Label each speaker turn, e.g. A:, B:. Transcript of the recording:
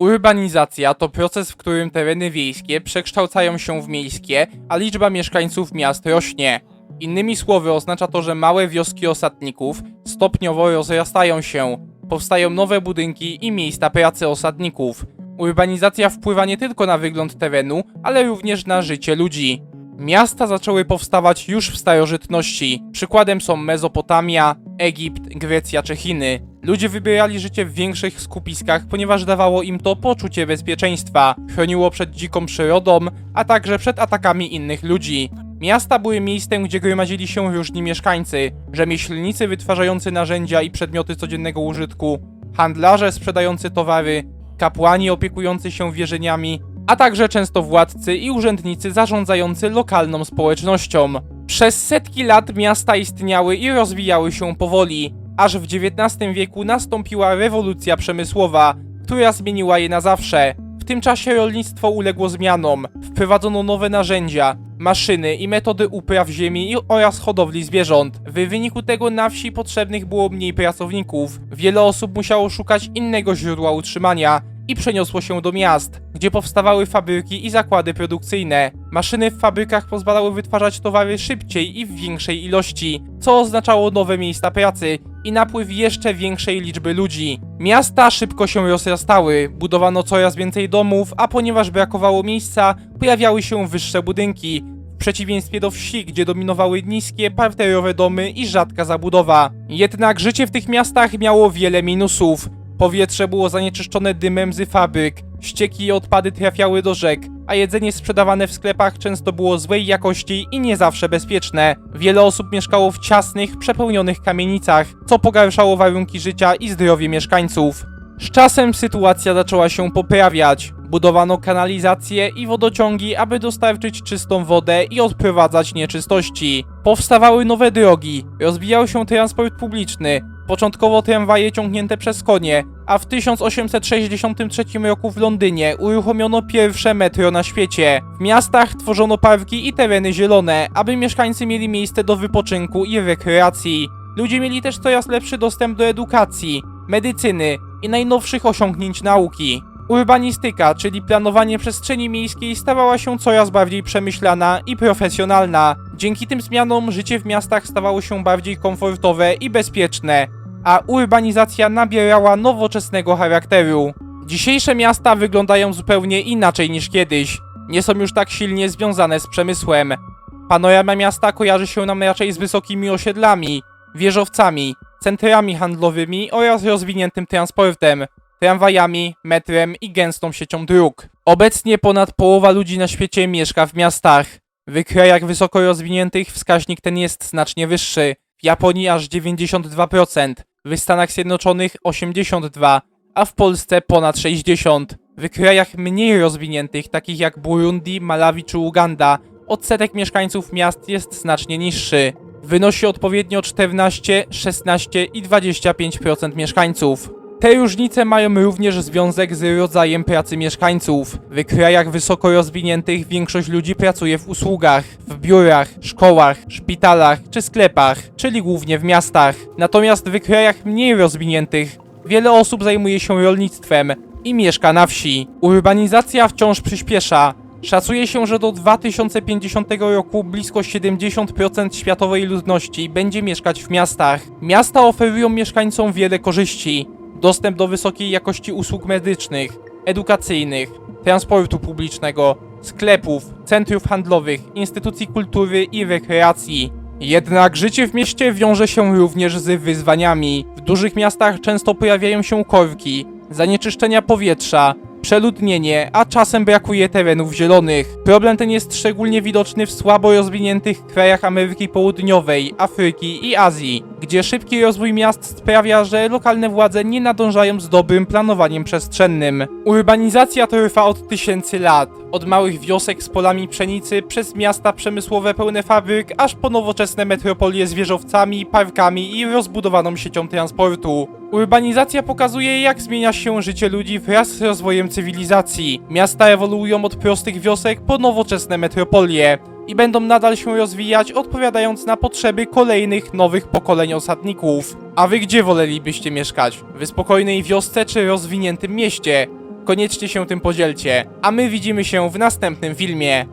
A: Urbanizacja to proces, w którym tereny wiejskie przekształcają się w miejskie, a liczba mieszkańców miast rośnie. Innymi słowy oznacza to, że małe wioski osadników stopniowo rozrastają się, powstają nowe budynki i miejsca pracy osadników. Urbanizacja wpływa nie tylko na wygląd terenu, ale również na życie ludzi. Miasta zaczęły powstawać już w starożytności. Przykładem są Mezopotamia, Egipt, Grecja czy Chiny. Ludzie wybierali życie w większych skupiskach, ponieważ dawało im to poczucie bezpieczeństwa, chroniło przed dziką przyrodą, a także przed atakami innych ludzi. Miasta były miejscem, gdzie gromadzili się różni mieszkańcy, rzemieślnicy wytwarzający narzędzia i przedmioty codziennego użytku, handlarze sprzedający towary, kapłani opiekujący się wierzeniami, a także często władcy i urzędnicy zarządzający lokalną społecznością. Przez setki lat miasta istniały i rozwijały się powoli, aż w XIX wieku nastąpiła rewolucja przemysłowa, która zmieniła je na zawsze. W tym czasie rolnictwo uległo zmianom, wprowadzono nowe narzędzia, maszyny i metody upraw ziemi oraz hodowli zwierząt. W wyniku tego na wsi potrzebnych było mniej pracowników. Wiele osób musiało szukać innego źródła utrzymania i przeniosło się do miast, gdzie powstawały fabryki i zakłady produkcyjne. Maszyny w fabrykach pozwalały wytwarzać towary szybciej i w większej ilości, co oznaczało nowe miejsca pracy i napływ jeszcze większej liczby ludzi. Miasta szybko się rozrastały, budowano coraz więcej domów, a ponieważ brakowało miejsca, pojawiały się wyższe budynki, w przeciwieństwie do wsi, gdzie dominowały niskie, parterowe domy i rzadka zabudowa. Jednak życie w tych miastach miało wiele minusów. Powietrze było zanieczyszczone dymem z fabryk, ścieki i odpady trafiały do rzek, a jedzenie sprzedawane w sklepach często było złej jakości i nie zawsze bezpieczne. Wiele osób mieszkało w ciasnych, przepełnionych kamienicach, co pogarszało warunki życia i zdrowie mieszkańców. Z czasem sytuacja zaczęła się poprawiać. Budowano kanalizacje i wodociągi, aby dostarczyć czystą wodę i odprowadzać nieczystości. Powstawały nowe drogi, rozwijał się transport publiczny, początkowo tramwaje ciągnięte przez konie, a w 1863 roku w Londynie uruchomiono pierwsze metro na świecie. W miastach tworzono parki i tereny zielone, aby mieszkańcy mieli miejsce do wypoczynku i rekreacji. Ludzie mieli też coraz lepszy dostęp do edukacji, medycyny i najnowszych osiągnięć nauki. Urbanistyka, czyli planowanie przestrzeni miejskiej, stawała się coraz bardziej przemyślana i profesjonalna. Dzięki tym zmianom życie w miastach stawało się bardziej komfortowe i bezpieczne, a urbanizacja nabierała nowoczesnego charakteru. Dzisiejsze miasta wyglądają zupełnie inaczej niż kiedyś. Nie są już tak silnie związane z przemysłem. Panorama miasta kojarzy się nam raczej z wysokimi osiedlami, wieżowcami, centrami handlowymi oraz rozwiniętym transportem, tramwajami, metrem i gęstą siecią dróg. Obecnie ponad połowa ludzi na świecie mieszka w miastach. W krajach wysoko rozwiniętych wskaźnik ten jest znacznie wyższy. W Japonii aż 92%, w Stanach Zjednoczonych 82%, a w Polsce ponad 60%. W krajach mniej rozwiniętych, takich jak Burundi, Malawi czy Uganda, odsetek mieszkańców miast jest znacznie niższy. Wynosi odpowiednio 14, 16 i 25% mieszkańców. Te różnice mają również związek z rodzajem pracy mieszkańców. W krajach wysoko rozwiniętych większość ludzi pracuje w usługach, w biurach, szkołach, szpitalach czy sklepach, czyli głównie w miastach. Natomiast w krajach mniej rozwiniętych wiele osób zajmuje się rolnictwem i mieszka na wsi. Urbanizacja wciąż przyspiesza. Szacuje się, że do 2050 roku blisko 70% światowej ludności będzie mieszkać w miastach. Miasta oferują mieszkańcom wiele korzyści. Dostęp do wysokiej jakości usług medycznych, edukacyjnych, transportu publicznego, sklepów, centrów handlowych, instytucji kultury i rekreacji. Jednak życie w mieście wiąże się również z wyzwaniami. W dużych miastach często pojawiają się korki, zanieczyszczenia powietrza, przeludnienie, a czasem brakuje terenów zielonych. Problem ten jest szczególnie widoczny w słabo rozwiniętych krajach Ameryki Południowej, Afryki i Azji, gdzie szybki rozwój miast sprawia, że lokalne władze nie nadążają z dobrym planowaniem przestrzennym. Urbanizacja trwa od tysięcy lat, od małych wiosek z polami pszenicy, przez miasta przemysłowe pełne fabryk, aż po nowoczesne metropolie z wieżowcami, parkami i rozbudowaną siecią transportu. Urbanizacja pokazuje, jak zmienia się życie ludzi wraz z rozwojem cywilizacji. Miasta ewoluują od prostych wiosek po nowoczesne metropolie i będą nadal się rozwijać, odpowiadając na potrzeby kolejnych nowych pokoleń osadników. A wy gdzie wolelibyście mieszkać? W spokojnej wiosce czy rozwiniętym mieście? Koniecznie się tym podzielcie. A my widzimy się w następnym filmie.